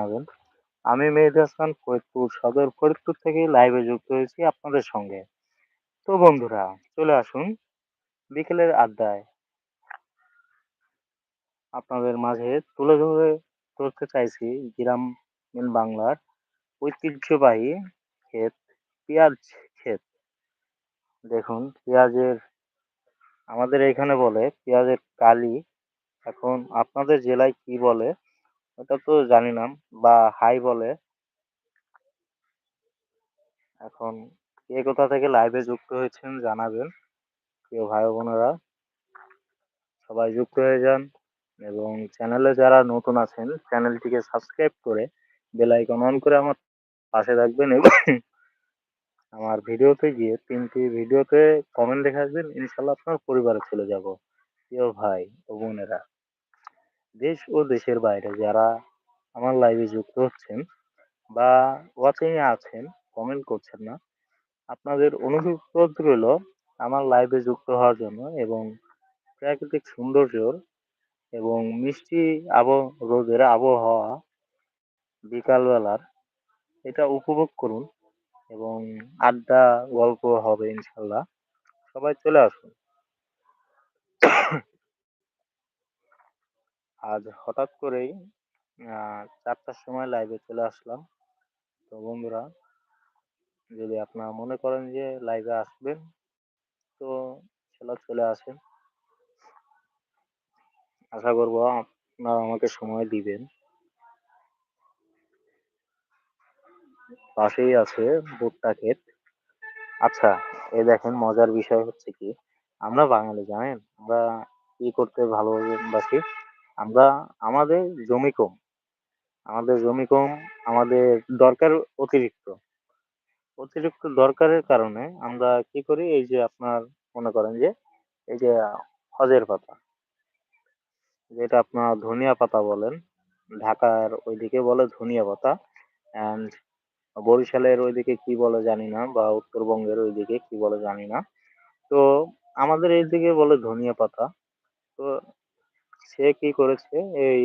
জানাবেন। আমি মেহেদী হাসান ফরিদপুর সদর ফরিদপুর থেকে লাইভে যুক্ত হয়েছি আপনাদের সঙ্গে। তো বন্ধুরা চলে আসুন বিকেলের আড্ডায়। আপনাদের মাঝে তুলে ধরে ধরতে চাইছি গ্রামীণ বাংলার ঐতিহ্যবাহী ক্ষেত, পেঁয়াজ ক্ষেত। দেখুন পেঁয়াজের আমাদের এখানে বলে পেঁয়াজের কালি, এখন আপনাদের জেলায় কি বলে ওটা তো জানি না বা হাই বলে। এখন কে কোথা থেকে লাইভে যুক্ত হয়েছেন জানাবেন প্রিয় ভাই বোনেরা। সবাই যুক্ত হয়ে যান এবং চ্যানেলে যারা নতুন আছেন চ্যানেলটিকে সাবস্ক্রাইব করে বেল আইকন অন করে আমার পাশে থাকবেন এবং আমার ভিডিওতে গিয়ে তিনটি ভিডিওতে কমেন্ট লিখে আসবেন। ইনশাআল্লাহ আপনার পরিবারে চলে যাব। প্রিয় ভাই ও বোনেরা, দেশ ও দেশের বাইরে যারা আমার লাইভে যুক্ত হচ্ছেন বা ওয়াচিং এ আছেন, কমেন্ট করছেন না। আপনাদের অনুরোধ রইল আমার লাইভে যুক্ত হওয়ার জন্য এবং প্রাকৃতিক সৌন্দর্য এবং মিষ্টি আব রোদের আবহাওয়া বিকালবেলার এটা উপভোগ করুন এবং আড্ডা গল্প হবে ইনশাল্লাহ সবাই চলে আসুন। আজ হঠাৎ করেই আ ৪টার সময় লাইভে চলে আসলাম। তো বন্ধুরা, যদি আপনারা মনে করেন যে লাইভে আসবেন, তো ইনশাআল্লাহ চলে আসেন। আশা করব আপনারা আমাকে সময় দিবেন। পাশেই আছে ভুট্টা ক্ষেত। আচ্ছা এই দেখেন মজার বিষয় হচ্ছে কি, আমরা বাঙালি, জানেন? আমরা কি করতে ভালোবাসি? আমরা আমাদের জমি কম। আমাদের জমি কম, আমাদের দরকার অতিরিক্ত। অতিরিক্ত দরকারের কারণে আমরা কি করি এই যে আপনার মনে করেন যে এই যে হজের পাতা। যেটা আপনার ধনিয়া পাতা বলেন। ঢাকার ওইদিকে বলে ধনিয়া পাতা অ্যান্ড বরিশালের ওইদিকে কি বলে জানি না বা উত্তরবঙ্গের ওইদিকে কি বলে জানি না। তো আমাদের এইদিকে বলে ধনিয়া পাতা। তো সে কি করেছে এই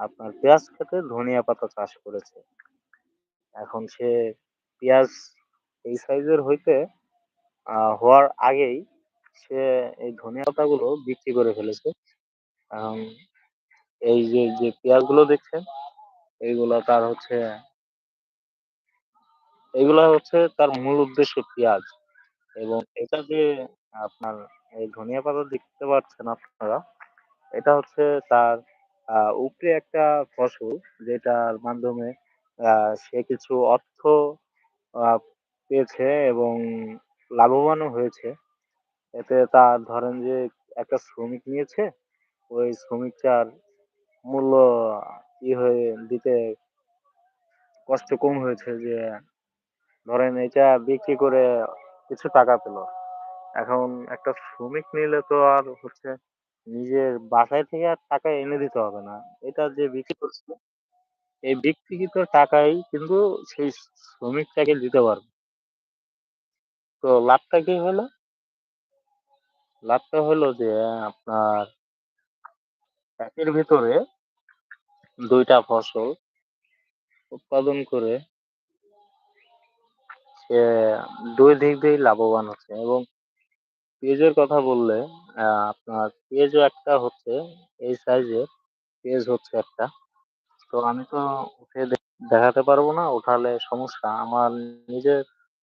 আপনার পেঁয়াজ ক্ষেতে ধনিয়া পাতা চাষ করেছে। এখন সে পেঁয়াজ এই সাইজের হইতে হওয়ার আগেই সে এই ধনিয়া পাতাগুলো বিক্রি করে ফেলেছে। এখন এই যে, যে পেঁয়াজগুলো দেখছেন এইগুলা তার হচ্ছে এগুলা হচ্ছে তার মূল উদ্দেশ্য পেঁয়াজ এবং এটা যে আপনার এই ধনিয়া পাতা দেখতে পাচ্ছেন আপনারা, এটা হচ্ছে তার আহ, উপরে একটা ফসল যেটার মাধ্যমে আহ, সে কিছু অর্থ আ পেয়েছে এবং লাভবানও হয়েছে। এতে তার ধরেন যে একটা শ্রমিক নিয়েছে, ওই শ্রমিকটার মূল্য ই হয়ে দিতে কষ্ট কম হয়েছে যে ধরেন এটা বিক্রি করে কিছু টাকা পেল। এখন একটা শ্রমিক নিলে তো আর হচ্ছে নিজের বাসায় থেকে আর টাকা এনে দিতে হবে না। এটা যে বিক্রি করছে, এই বিক্রিত টাকাই কিন্তু সেই শ্রমিকটাকে দিতে পারবে। তো লাভটা কি হলো? লাভটা হলো যে আপনার একের ভিতরে ২ টা ফসল উৎপাদন করে সে ২ দিক দিয়েই লাভবান হচ্ছে এবং পেঁয়াজের কথা বললে আ আপনার পেঁয়াজও একটা হচ্ছে এই সাইজের পেঁয়াজ হচ্ছে একটা। তো আমি তো উঠে দেখাতে পারব না, উঠালে সমস্যা। আমার নিজের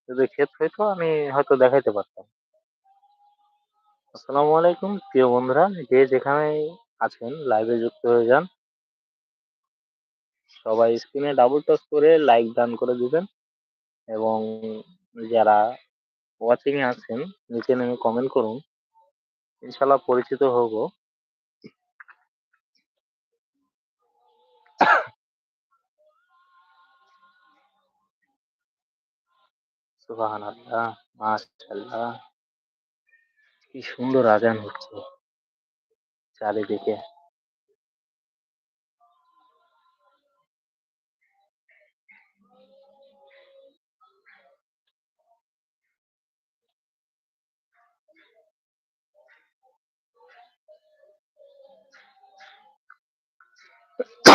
যদি ক্ষেত হইতো আমি হয়তো দেখাইতে পারতাম। আসসালামু আলাইকুম প্রিয় বন্ধুরা, যে যেখানে আছেন লাইভে যুক্ত হয়ে যান। সবাই স্ক্রিনে ডাবল টাচ করে লাইক দান করে দিবেন এবং যারা ওয়াচিং এ আছেন, নিচে নেমে কমেন্ট করুন। ইনশাআল্লাহ পরিচিত হব। মাশাআল্লাহ। কি সুন্দর আজান হচ্ছে চারিদিকে।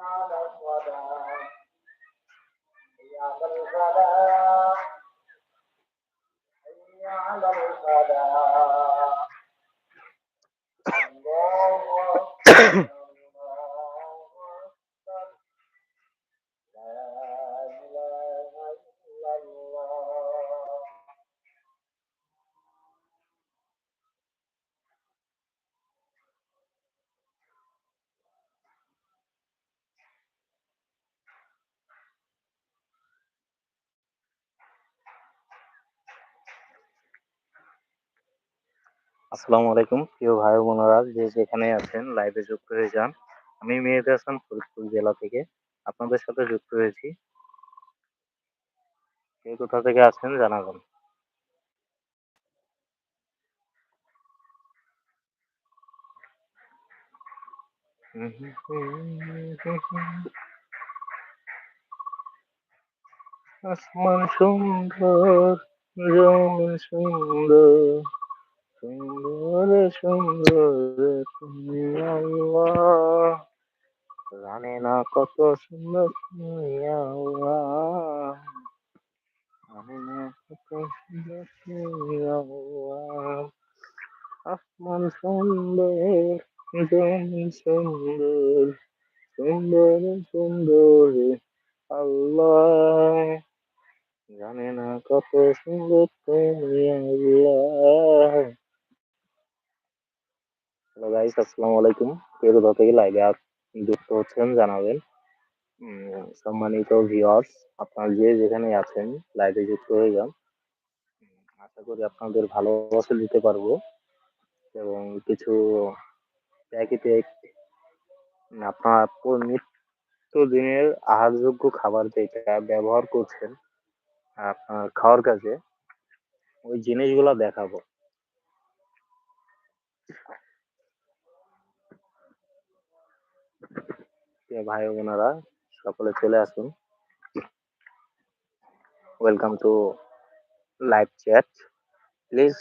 على الصلاة حي على الفلاح حي على الفلاح আসসালামু আলাইকুম। প্রিয় ভাই বোনেরা, যে যেখানে আছেন লাইভে যুক্ত হয়ে যান। আমি মেহেদি হাসান, ফরিদপুর জেলা থেকে আপনাদের সাথে যুক্ত হয়েছি। কে কোথা থেকে আছেন জানাবেন। আসমান সুন্দর সুন্দর। সুন্দর সুন্দর তুমি আল্লাহ। জানে না কত সুন্দর তুমি আল্লাহ। জানে না কত সুন্দর তুমি আল্লাহ। আসমান সুন্দর, জমিন সুন্দর সুন্দর সুন্দর আল্লাহ। জানে না কত সুন্দর তুমি আল্লাহ। হ্যালো গাইস আসসালামু আলাইকুম কে কোথা থেকে লাইভে যুক্ত হচ্ছেন জানাবেন। সম্মানিত ভিউয়ার্স আপনারা যে যেখানে আছেন লাইভে যুক্ত হয়ে যান। আশা করি আপনাদের ভালোবাসা দিতে পারব। এবং কিছু প্যাকেটে আপনার নিত্যদিনের আহারযোগ্য খাবার যেটা ব্যবহার করছেন, আপনার খাওয়ার কাজে, ওই জিনিসগুলো দেখাবো। ভাই বোনেরা সকলে চলে আসুন। Welcome to live chat please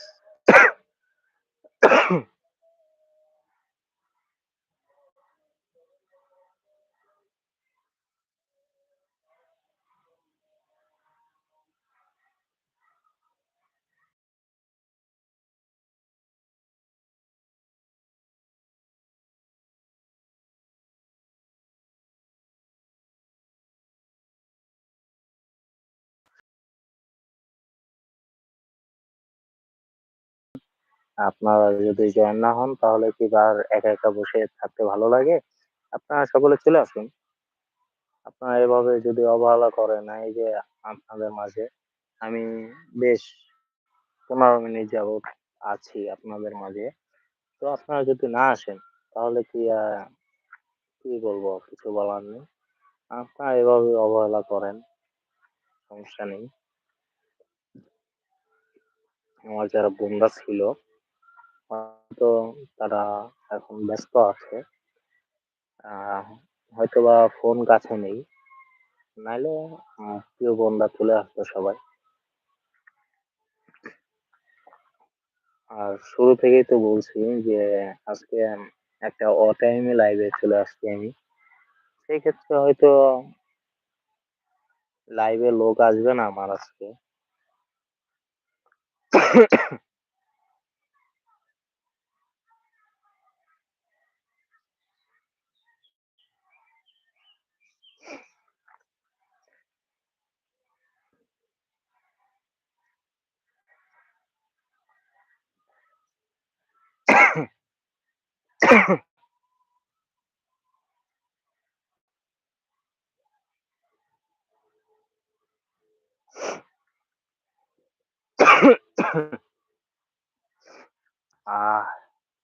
আপনারা যদি জয়েন না হন, তাহলে কি আর একা একা বসে থাকতে ভালো লাগে? আপনারা সকলে চলে আসুন। আপনারা এভাবে যদি অবহেলা করেন, এই যে আপনাদের মাঝে, আমি বেশ পনেরো মিনিট যাবত আছি আপনাদের মাঝে। তো আপনারা যদি না আসেন, তাহলে কি কি বলব, কিছু বলার নেই। আপনারা এভাবে অবহেলা করেন, সমস্যা নেই। আমার যারা বন্ধুরা ছিল হয়তো তারা এখন ব্যস্ত আছে। আহ, হয়তোবা ফোন কাছে নেই। নাইলে প্রিয় বন্ধুরা চলে আসতো সবাই। আর শুরু থেকেই তো বলছি যে, আজকে একটা অ টাইমে লাইভে চলে আসছি আমি। সেই ক্ষেত্রে হয়তো লাইভে লোক আসবে না আমার আজকে। আহ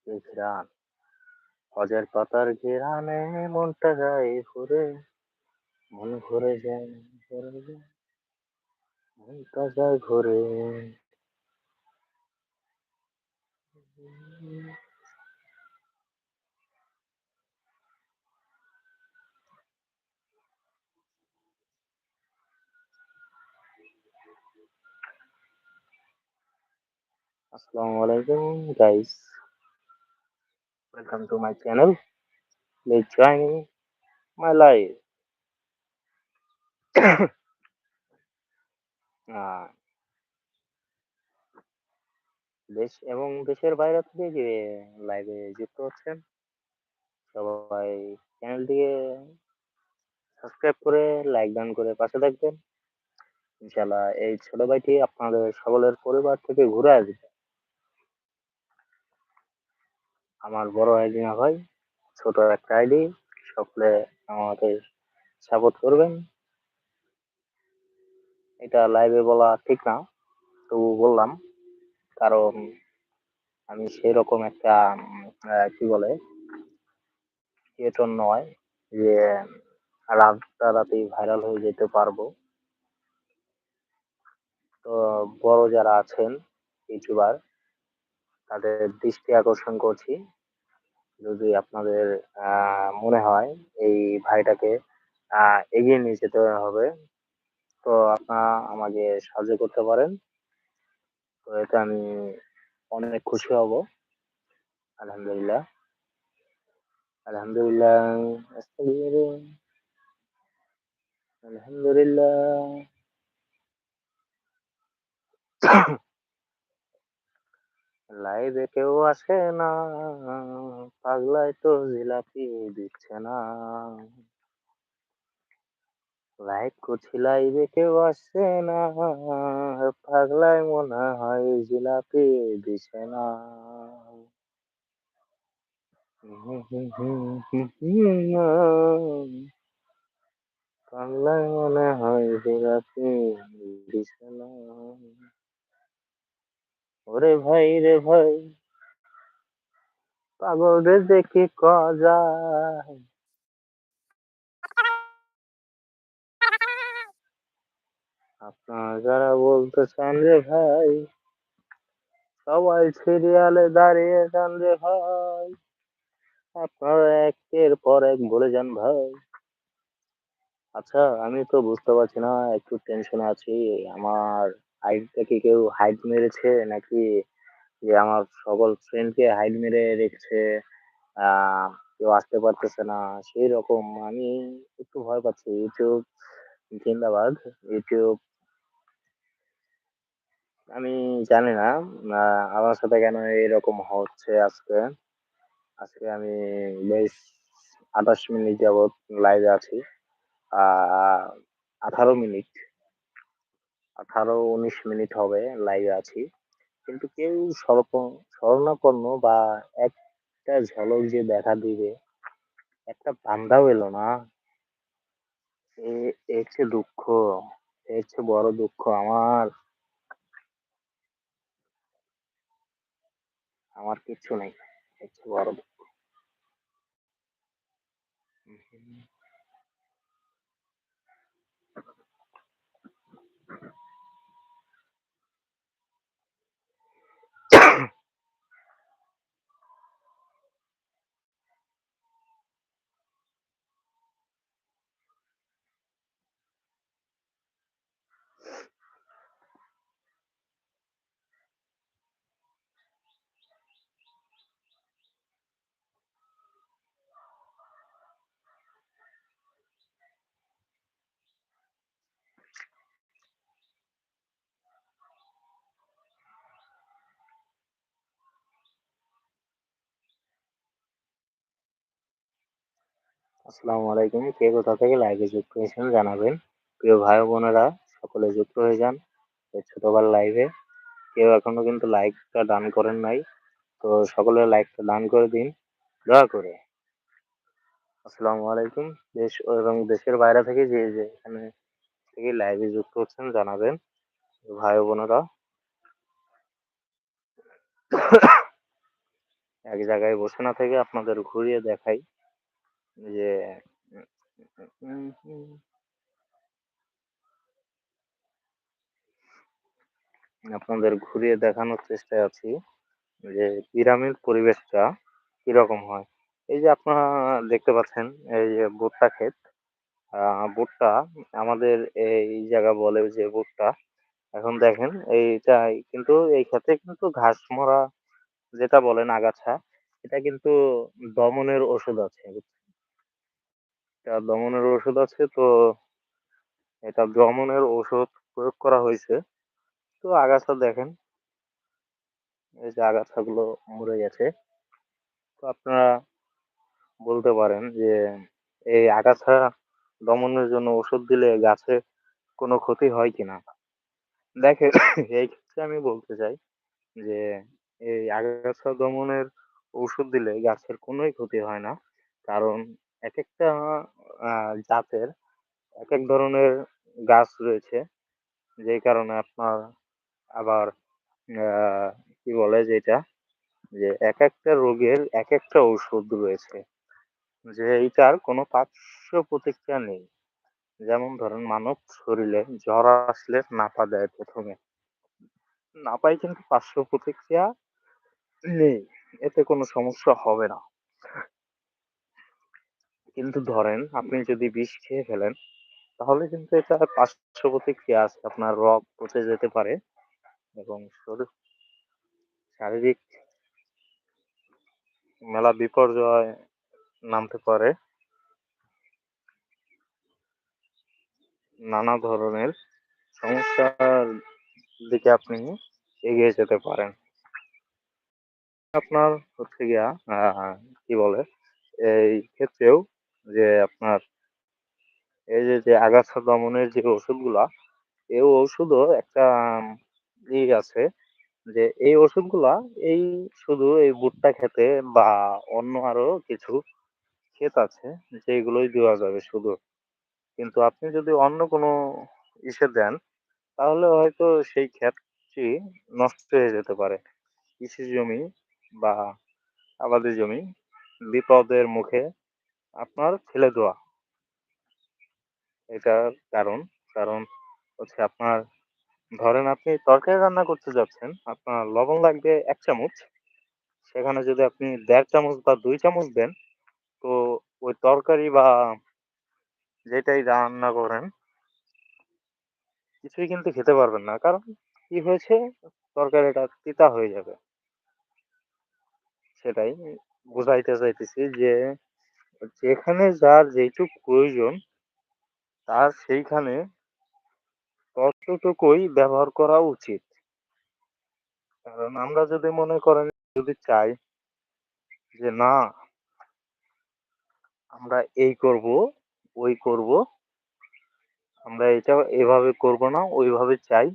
কি ঘ্রাণ হজের পাতার ঘেরানে মনটা যায় ঘুরে, মন ঘুরে যায় ঘুরে যায়, মনটা যায় ঘুরে। আসসালামু আলাইকুম to my channel please join me My life. আ দেশ এবং দেশের বাইরে থেকে যে লাইভে যুক্ত হচ্ছেন, সবাই চ্যানেলটিকে সাবস্ক্রাইব করে লাইক ডান করে পাশে থাকবেন। ইনশাআল্লাহ এই ছোট ভাইটি আপনাদের সকলের পরিবার থেকে ঘুরে আসবে। আমার বড় আইডি না ভাই, ছোট একটা আইডি। সকলে আমাকে সাপোর্ট করবেন। এটা লাইভে বলা ঠিক না। তবু বললাম। কারণ আমি সেরকম একটা কি বলে? ক্রিয়েটর নয় যে রাতারাতি ভাইরাল হয়ে যেতে পারব। তো বড় যারা আছেন ইউটিউবার তাদের দৃষ্টি আকর্ষণ করছি। যদি আপনাদের মনে হয় এই ভাইটাকে এগিয়ে নিয়ে যেতে হবে, তো আপনারা আমাকে সাহায্য করতে পারেন। তো এতে আমি অনেক খুশি হব। আলহামদুলিল্লাহ। আলহামদুলিল্লাহ। আলহামদুলিল্লাহ। লাইভে কেউ আসে না, পাগলায় তো জিলাপি দিচ্ছে না। লাইভ করছি লাইভে কেউ আসছে না, পাগলায় মনে হয় জিলাপি দিছে না। পাগলায় মনে হয় জিলাপি দিছে না। ওরে ভাই, রে ভাই পাগলরে যে কি যায়? আপনারা যারা বলতে চান রে ভাই, সবাই সিরিয়ালে দাঁড়িয়ে যান রে ভাই। আপনারা একের পর এক বলে যান ভাই। আচ্ছা আমি তো বুঝতে পারছি না, একটু টেনশনে আছি। আমার আইডিটা কি কেউ হাইড মেরেছে নাকি যে আমার সকল ফ্রেন্ডকে হাইড মেরে রেখেছে। কেউ আসতে পারতেছে না। সেই রকম আমি একটু ভয় পাচ্ছি। ইউটিউব জিন্দাবাদ। ইউটিউব আমি জানি না আমার সাথে কেন এরকম হচ্ছে আজকে। আজকে আমি বেশ ২৮ মিনিট যাবৎ লাইভে আছি। আঠারো ১৮ মিনিট। ১৮-১৯ মিনিট হবে লাইভে আছি। কিন্তু কেউ স্বল্প স্বর্ণাপন্ন বা একটা ঝলক যে দেখা দিবে, একটা বান্দাও এলো না। এর চেয়ে দুঃখ, এর চেয়ে বড় দুঃখ আমার আমার কিচ্ছু নেই। এর চেয়ে বড় দুঃখ। আসসালামু আলাইকুম। কে কোথা থেকে লাইভে যুক্ত হয়েছেন জানাবেন। প্রিয় ভাই বোনেরা, সকলে যুক্ত হয়ে যান ছোটবার লাইভে। কেউ এখনও কিন্তু লাইকটা দান করেন নাই। তো সকলে লাইকটা দান করে দিন, দয়া করে। আসসালামু আলাইকুম। দেশ এবং দেশের বাইরে থেকে যে যে এখানে থেকে লাইভে যুক্ত হচ্ছেন জানাবেন ভাই বোনেরা। এক জায়গায় বসে না থেকে আপনাদের ঘুরিয়ে দেখাই যে হুম। আপনাদের ঘুরিয়ে দেখানোর চেষ্টায় আছি যে পিরামিড পরিবেশটা কীরকম হয়। এই যে আপনারা দেখতে পাচ্ছেন, এই যে ভুট্টা ক্ষেত। ভুট্টা আমাদের এই জায়গা বলে যে ভুট্টা। এখন দেখেন এইটাই কিন্তু, এই ক্ষেতে কিন্তু ঘাস মরা যেটা বলেন আগাছা, এটা কিন্তু দমনের ওষুধ আছে। এটা দমনের ওষুধ আছে, তো এটা দমনের ওষুধ প্রয়োগ করা হয়েছে। তো আগাছা দেখেন, এই যে আগাছাগুলো মরে গেছে। তো আপনারা বলতে পারেন যে, এই আগাছা দমনের জন্য ওষুধ দিলে গাছের কোনো ক্ষতি হয় কিনা? দেখেন, এই ক্ষেত্রে আমি বলতে চাই যে, এই আগাছা দমনের ওষুধ দিলে গাছের কোনোই ক্ষতি হয় না। কারণ একেকটা, আ, জাতের এক এক ধরনের গাছ রয়েছে। যেই কারণে আপনার আবার, আ, কি বলে যেটা? যে এক একটা রোগের এক একটা ঔষধ রয়েছে। যে এইটার কোনো পার্শ্ব প্রতিক্রিয়া নেই। যেমন ধরেন মানব শরীরে জ্বর আসলে নাপা দেয় ১ম এ। নাপায় কিন্তু পার্শ্ব প্রতিক্রিয়া নেই। এতে কোনো সমস্যা হবে না। কিন্তু ধরেন আপনি যদি বিষ খেয়ে ফেলেন, তাহলে কিন্তু এটা পার্শ্ব প্রতিক্রিয়া আছে। আপনার রগ পচে যেতে পারে এবং শরীর শারীরিক মেলা বিপর্যয় নামতে পারে। নানা ধরনের সমস্যার দিকে আপনি এগিয়ে যেতে পারেন। আপনার হচ্ছে গিয়া কি বলে? এই ক্ষেত্রেও যে আপনার এই যে, যে আগাছা দমনের যে ওষুধগুলা, এই ওষুধও একটা ই আছে যে এই ওষুধগুলা এই শুধু এই ভুট্টা ক্ষেতে বা অন্য আরও কিছু ক্ষেত আছে যেগুলোই দেওয়া যাবে শুধু। কিন্তু আপনি যদি অন্য কোনো ইসে দেন, তাহলে হয়তো সেই ক্ষেতটি নষ্ট হয়ে যেতে পারে। কৃষি জমি বা আবাদি জমি বিপদের মুখে আপনার ফেলে দেওয়া। এটার কারণ, কারণ হচ্ছে আপনার ধরেন আপনি তরকারি রান্না করতে যাচ্ছেন, আপনার লবণ লাগবে এক চামচ। সেখানে যদি আপনি দেড় চামচ বা দুই চামচ দেন, তো ওই তরকারি বা যেটাই রান্না করেন কিছুই কিন্তু খেতে পারবেন না। কারণ কি হয়েছে? তরকারিটা তিতা হয়ে যাবে। সেটাই বুঝাইতে চাইতেছি যে, যেখানে যার যেইটুক প্রয়োজন তার সেইখানে ততটুকুই ব্যবহার করা উচিত। কারণ আমরা যদি মনে করেন যদি চাই যে না আমরা এই করব, ওই করব। আমরা এটা এভাবে করব না, ওইভাবে চাই।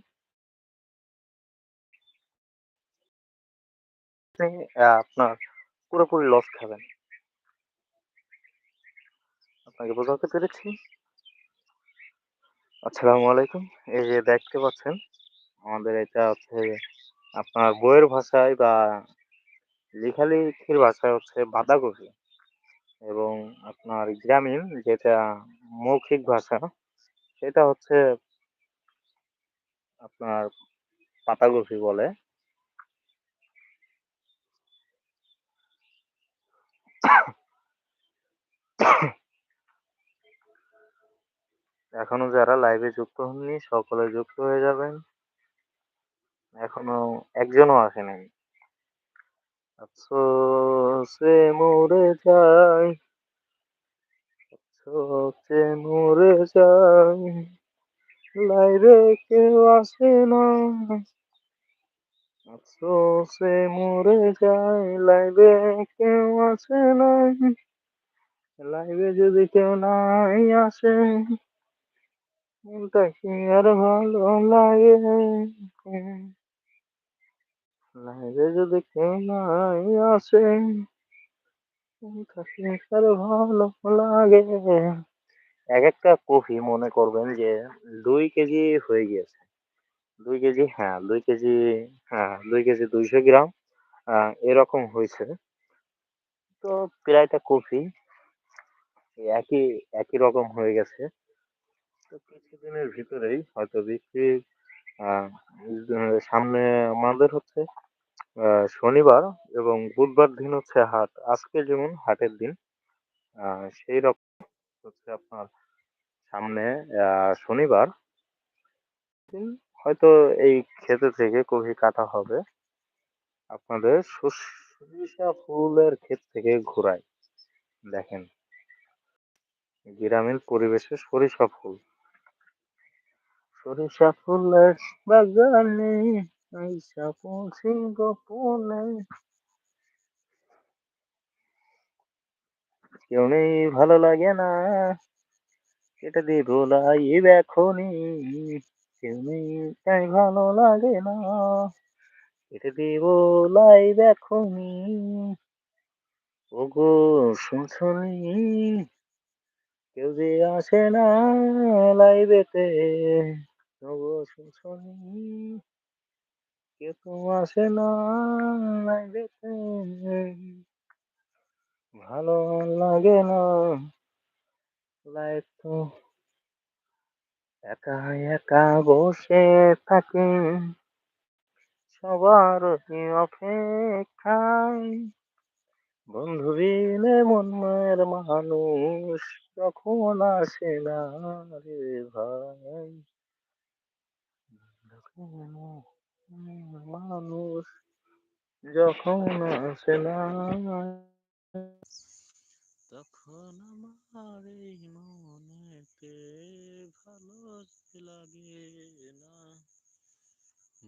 আপনার পুরোপুরি লস খাবেন। আপনাকে বোঝাতে পেরেছি? আসসালামু আলাইকুম। এই যে দেখতে পাচ্ছেন, আমাদের এটা হচ্ছে আপনার বইয়ের ভাষায় বা লেখালেখির ভাষায় হচ্ছে বাঁধাকপি এবং আপনার গ্রামীণ যেটা মৌখিক ভাষা, সেটা হচ্ছে আপনার পাতাকপি বলে। এখনও যারা লাইভে যুক্ত হননি, সকলে যুক্ত হয়ে যাবেন। এখনও একজনও আসে নাই। আফসোসে মরে যাই, আফসোসে মরে যাই লাইভে কেউ আসে না আফসোসে মরে যাই লাইভে কেউ আসে না লাইভে যদি কেউ নাই আসে মনটা কি আর ভালো লাগে লাইভে যদি কেউ নাই আসে মনটা কি আর ভালো লাগে একেকটা কফি মনে করবেন যে ২ কেজি হয়ে গিয়েছে। ২ কেজি হ্যাঁ, ২ কেজি হ্যাঁ, ২ কেজি ২০০ গ্রাম এরকম হয়েছে তো প্রায়টা কফি একই, একই রকম হয়ে গেছে। তো কিছুদিনের ভিতরেই হয়তো আ সামনে আমাদের হচ্ছে শনিবার এবং বুধবার দিন হচ্ছে হাট। আজকে যেমন হাটের দিন, আ সেইরকম হচ্ছে আপনার সামনে শনিবার দিন হয়তো এই ক্ষেতে থেকে কফি কাটা হবে। আপনাদের সরিষা ফুলের ক্ষেত থেকে ঘুরায়। দেখেন। গ্রামীণ পরিবেশে সরিষা ফুল সরিষা ফুলের বাগানে আইসা পৌঁছি গোপনে। কেউ নেই ভালো লাগে না কেটে দিব লাইভ এখনই। কেউ নেই তাই ভালো লাগে না কেটে দিব লাইভ এখনই। ওগো শুনছনি, কেউ যে আসে না লাইভেতে ওগো শুনছনি কেউ তো আসে না লাইভেতে ভালো লাগে না লাইভ তো একা একা বসে থাকে। সবার অপেক্ষায় বন্ধু বিনে মনের মানুষ যখন আসে না রে ভাই। মানুষ যখন আসে না তখন আমার এই মনেতে ভালো লাগে না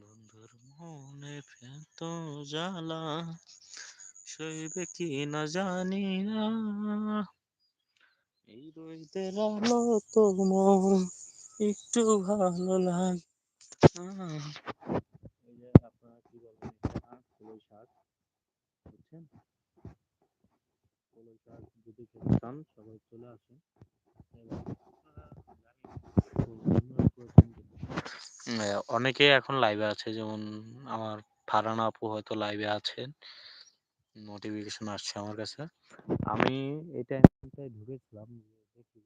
বন্ধুর মনে ফেত জ্বালা, সইবে কি না জানি না এই রইদের আলো মন, একটু ভালো লাগে। এই যে আপনারা কি বলবেন এটা? কলই শাক বুঝছেন? কলই শাক যদি খেতে চান সবাই চলে আসুন। এবং আপনারা জানি না, ফুল আমরা প্রয়োজন কিনা। উম, অনেকেই এখন লাইভে আছে যেমন আমার ফারানা আপু হয়তো লাইভে আছেন। নোটিফিকেশন আসছে আমার কাছে। আমি এই টাইমটায় ঢুকেছিলাম দেখি।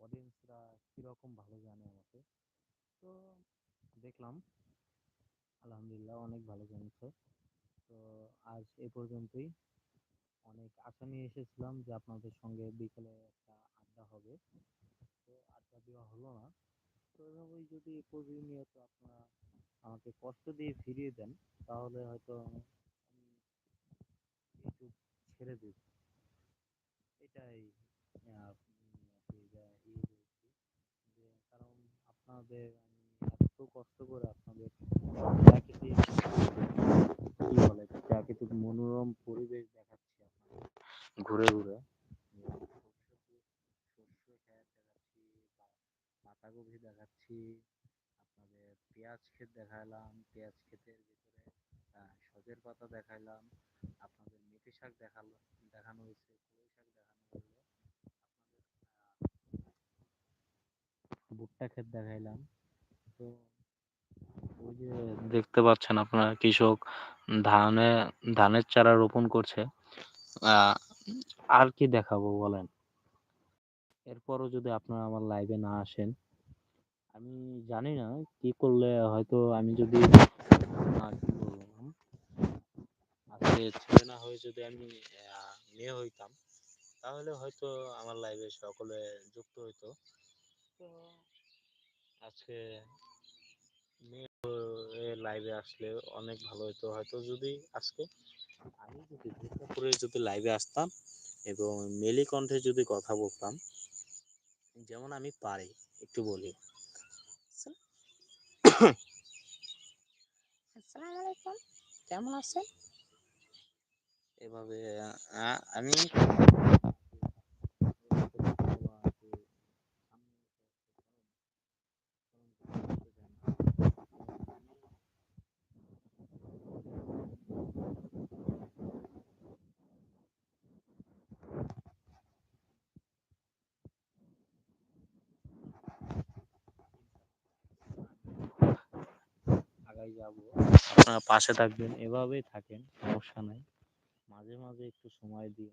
অডিয়েন্সরা কীরকম ভালো জানে আমাকে। তো দেখলাম। আলহামদুলিল্লাহ অনেক ভালো জানছে তো আজ এ পর্যন্তই। অনেক আশা নিয়ে এসেছিলাম যে আপনাদের সঙ্গে বিকেলে একটা আড্ডা হবে। তো আড্ডা দেওয়া হলো না। তো এভাবেই যদি প্রতিনিয়ত আপনারা আমাকে কষ্ট দিয়ে ফিরিয়ে দেন, তাহলে হয়তো আমি ছেড়ে দেব। এটাই ইয়ে যে কারণ আপনাদের কষ্ট করে আপনাদের প্রাকৃতিক কি বলে প্রাকৃতিক মনোরম পরিবেশ দেখাচ্ছি আপনাদের। ঘুরে ঘুরে। ক্ষেত দেখাচ্ছি আপনাদের পেঁয়াজ ক্ষেত দেখালাম পেঁয়াজ ক্ষেতের ভিতরে সজের পাতা দেখাইলাম আপনাদের মেথি শাক দেখাল দেখানো হয়েছে পুঁই শাক দেখানো হলো। আপনাদের ভুট্টা ক্ষেত দেখাইলাম। তো দেখতে পাচ্ছেন আপনারা কৃষক ধানে, ধানের চারা রোপণ করছে। আর কি দেখাবো বলেন? এরপরও যদি আপনারা আমার লাইভে না আসেন, আমি জানি না কি করলে হয়তো আমি যদি ছেলে না হয়ে যদি আমি মেয়ে হইতাম, তাহলে হয়তো আমার লাইভে সকলে যুক্ত হইতো। আজকে মেয়ে লাইভে আসলে অনেক ভালো হতো হয়তো যদি আজকে আমি যদি দুর্গাপুরে যদি লাইভে আসতাম এবং মেলি কণ্ঠে যদি কথা বলতাম যেমন আমি পারি একটু বলি। আসসালামু আলাইকুম কেমন আছেন? এভাবে আহ, আমি আগাই যাব। আপনারা পাশে থাকবেন এভাবেই থাকেন সমস্যা নাই। মাঝে মাঝে একটু সময় দিন।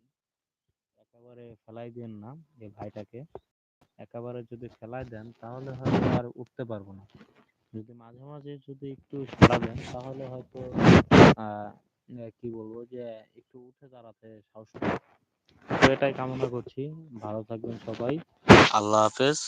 একেবারে ফেলাই দিন না এই ভাইটাকে। একেবারে যদি ফেলাই দেন তাহলে হয়তো আর উঠতে পারব না। যদি মাঝে মাঝে যদি একটু সাড়া দেন তাহলে হয়তো আহ কি বলব যে একটু উঠে দাঁড়াতে সাহস পাবো। তো এটাই কামনা করছি। ভালো থাকবেন সবাই। আল্লাহ হাফেজ।